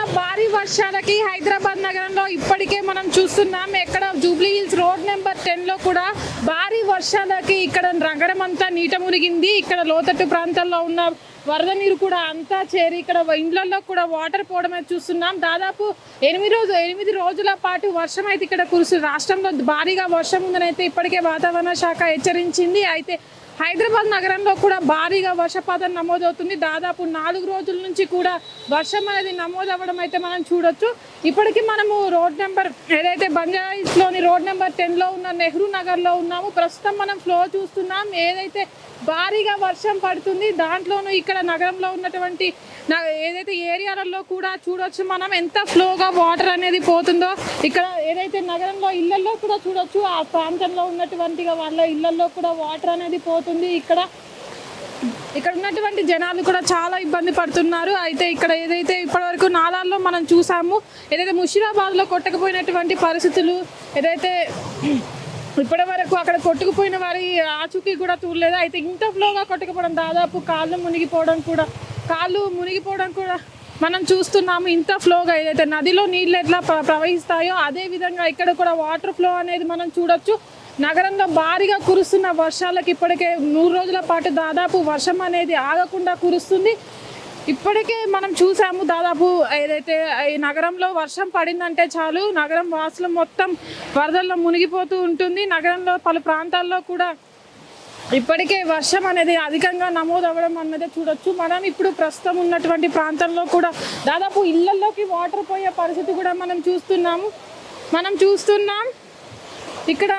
కురుస్తున్న భారీ వర్షాలకి హైదరాబాద్ నగరంలో ఇప్పటికే మనం చూస్తున్నాం. ఎక్కడ జూబ్లీ హిల్స్ రోడ్ నెంబర్ టెన్లో కూడా భారీ వర్షాలకి ఇక్కడ నగరం అంతా నీట మునిగింది. ఇక్కడ లోతట్టు ప్రాంతాల్లో ఉన్న వరద నీరు కూడా అంతా చేరి ఇక్కడ ఇండ్లలో కూడా వాటర్ పోవడం అయితే చూస్తున్నాం. దాదాపు ఎనిమిది రోజు ఎనిమిది రోజుల పాటు వర్షం అయితే ఇక్కడ కురుసు రాష్ట్రంలో భారీగా వర్షం ఉందని అయితే ఇప్పటికే వాతావరణ శాఖ హెచ్చరించింది. అయితే హైదరాబాద్ నగరంలో కూడా భారీగా వర్షపాతం నమోదవుతుంది. దాదాపు నాలుగు రోజుల నుంచి కూడా వర్షం అనేది నమోదవ్వడం అయితే మనం చూడొచ్చు. ఇప్పటికీ మనము రోడ్ నెంబర్ ఏదైతే బంజారాయిస్లోని రోడ్ నెంబర్ టెన్లో ఉన్న నెహ్రూ నగర్లో ఉన్నాము ప్రస్తుతం మనం ఫ్లో చూస్తున్నాం. ఏదైతే భారీగా వర్షం పడుతుంది దాంట్లోనూ ఇక్కడ నగరంలో ఉన్నటువంటి ఏదైతే ఏరియాలలో కూడా చూడొచ్చు మనం ఎంత ఫ్లోగా వాటర్ అనేది పోతుందో. ఇక్కడ ఏదైతే నగరంలో ఇళ్ళలో కూడా చూడొచ్చు ఆ ప్రాంతంలో ఉన్నటువంటి వాళ్ళ ఇళ్ళలో కూడా వాటర్ అనేది పోతుంది ఇక్కడ ఇక్కడ ఉన్నటువంటి జనాలు కూడా చాలా ఇబ్బంది పడుతున్నారు. అయితే ఇక్కడ ఏదైతే ఇప్పటివరకు నాలాల్లో మనం చూసాము ఏదైతే ముషిరాబాద్లో కొట్టకపోయినటువంటి పరిస్థితులు ఏదైతే ఇప్పటి వరకు అక్కడ కొట్టుకుపోయిన వారి ఆచూకీ కూడా చూడలేదు. అయితే ఇంత ఫ్లోగా కొట్టుకుపోవడం దాదాపు కాళ్ళు మునిగిపోవడం కూడా కాళ్ళు మునిగిపోవడం కూడా మనం చూస్తున్నాము. ఇంత ఫ్లోగా ఏదైతే నదిలో నీళ్ళు ఎట్లా ప్రవహిస్తాయో అదే విధంగా ఇక్కడ కూడా వాటర్ ఫ్లో అనేది మనం చూడొచ్చు. నగరంలో భారీగా కురుస్తున్న వర్షాలకు ఇప్పటికే నూరు రోజుల పాటు దాదాపు వర్షం అనేది ఆగకుండా కురుస్తుంది. ఇప్పటికే మనం చూసాము దాదాపు ఏదైతే ఈ నగరంలో వర్షం పడిందంటే చాలు నగరం వాసులు మొత్తం వరదల్లో మునిగిపోతూ ఉంటుంది. నగరంలో పలు ప్రాంతాల్లో కూడా ఇప్పటికే వర్షం అనేది అధికంగా నమోదు అవ్వడం అన్నది చూడొచ్చు. మనం ఇప్పుడు ప్రస్తుతం ఉన్నటువంటి ప్రాంతంలో కూడా దాదాపు ఇళ్ళలోకి వాటర్ పోయే పరిస్థితి కూడా మనం చూస్తున్నాము. మనం చూస్తున్నాం. ఇక్కడ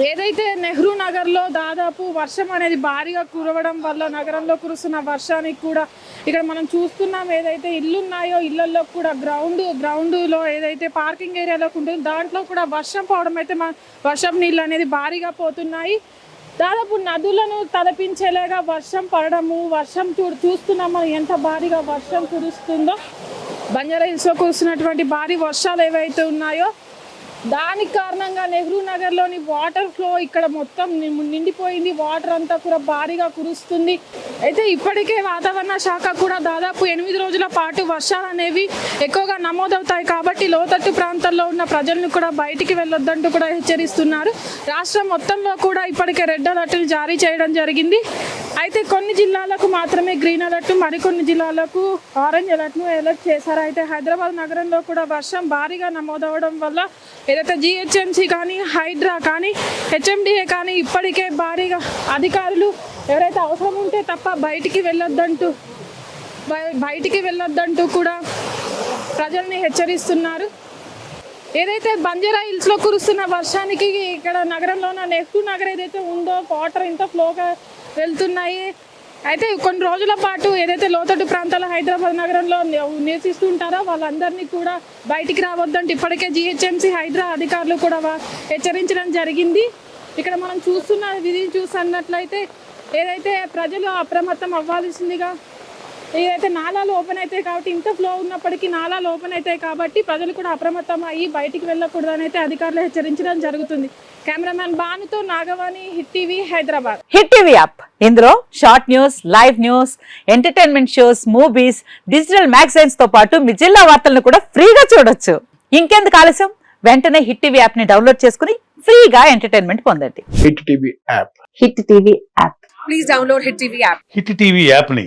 ఏదైతే నెహ్రూ నగర్లో దాదాపు వర్షం అనేది భారీగా కురవడం వల్ల నగరంలో కురుస్తున్న వర్షానికి కూడా ఇక్కడ మనం చూస్తున్నాం ఏదైతే ఇల్లు ఉన్నాయో ఇళ్ళలో కూడా గ్రౌండ్ గ్రౌండ్లో ఏదైతే పార్కింగ్ ఏరియాలోకి ఉంటుంది దాంట్లో కూడా వర్షం పోవడం అయితే మన వర్షం నీళ్ళు అనేది భారీగా పోతున్నాయి. దాదాపు నదులను తలపించేలాగా వర్షం పడడము వర్షం చూ చూస్తున్నాం మనం ఎంత భారీగా వర్షం కురుస్తుందో. బంజారా హిల్స్లో కురుస్తున్నటువంటి భారీ వర్షాలు ఏవైతే ఉన్నాయో దానికి కారణంగా నెహ్రూ నగర్లోని వాటర్ ఫ్లో ఇక్కడ మొత్తం ని- నిండిపోయింది. వాటర్ అంతా కూడా భారీగా కురుస్తుంది. అయితే ఇప్పటికే వాతావరణ శాఖ కూడా దాదాపు ఎనిమిది రోజుల పాటు వర్షాలు అనేవి ఎక్కువగా నమోదవుతాయి కాబట్టి లోతట్టు ప్రాంతాల్లో ఉన్న ప్రజలను కూడా బయటికి వెళ్ళొద్దంటూ కూడా హెచ్చరిస్తున్నారు. రాష్ట్రం మొత్తంలో కూడా ఇప్పటికే రెడ్ అలర్ట్ని జారీ చేయడం జరిగింది. అయితే కొన్ని జిల్లాలకు మాత్రమే గ్రీన్ అలర్ట్ మరికొన్ని జిల్లాలకు ఆరెంజ్ అలర్ట్ను అలర్ట్ చేశారు. అయితే హైదరాబాద్ నగరంలో కూడా వర్షం భారీగా నమోదవడం వల్ల ఏదైతే జిహెచ్ఎంసీ కానీ హైడ్రా కానీ హెచ్ఎండిఏ కానీ ఇప్పటికే భారీగా అధికారులు ఎవరైతే అవసరం ఉంటే తప్ప బయటికి వెళ్ళొద్దంటూ బయ- బయటికి వెళ్ళొద్దంటూ కూడా ప్రజల్ని హెచ్చరిస్తున్నారు. ఏదైతే బంజారా హిల్స్లో కురుస్తున్న వర్షానికి ఇక్కడ నగరంలో నెహ్రూ నగర్ ఏదైతే ఉందో వాటర్ ఇంత ఫ్లోగా వెళ్తున్నాయి. అయితే కొన్ని రోజుల పాటు ఏదైతే లోతట్టు ప్రాంతాల హైదరాబాద్ నగరంలో నివసిస్తుంటారో వాళ్ళందరినీ కూడా బయటికి రావద్దంటే ఇప్పటికే జిహెచ్ఎంసీ హైడ్రా అధికారులు కూడా హెచ్చరించడం జరిగింది. ఇక్కడ మనం చూస్తున్న చూసి చూస్తున్నట్లయితే ఏదైతే ప్రజలు అప్రమత్తం అవ్వాల్సిందిగా ఏదైతే నాలాలు ఓపెన్ అవుతాయి కాబట్టి ఇంత ఫ్లో ఉన్నప్పటికీ నాలాలు ఓపెన్ అవుతాయి కాబట్టి ప్రజలు కూడా అప్రమత్తం అయ్యి బయటికి వెళ్ళకూడదని అయితే అధికారులు హెచ్చరించడం జరుగుతుంది. Cameraman బానుతో Nagavani hit TV Hyderabad. Hit TV app ఇందులో short news live news entertainment shows movies digital మ్యాగజైన్స్తో పాటు మీ జిల్లా వార్తలను కూడా ఫ్రీగా చూడొచ్చు. ఇంకెందుకు ఆలస్యం? వెంటనే హిట్ టీవీ యాప్ని డౌన్లోడ్ చేసుకుని ఫ్రీగా ఎంటర్టైన్మెంట్ పొందండి. Hit TV app hit TV app hit TV యాప్ని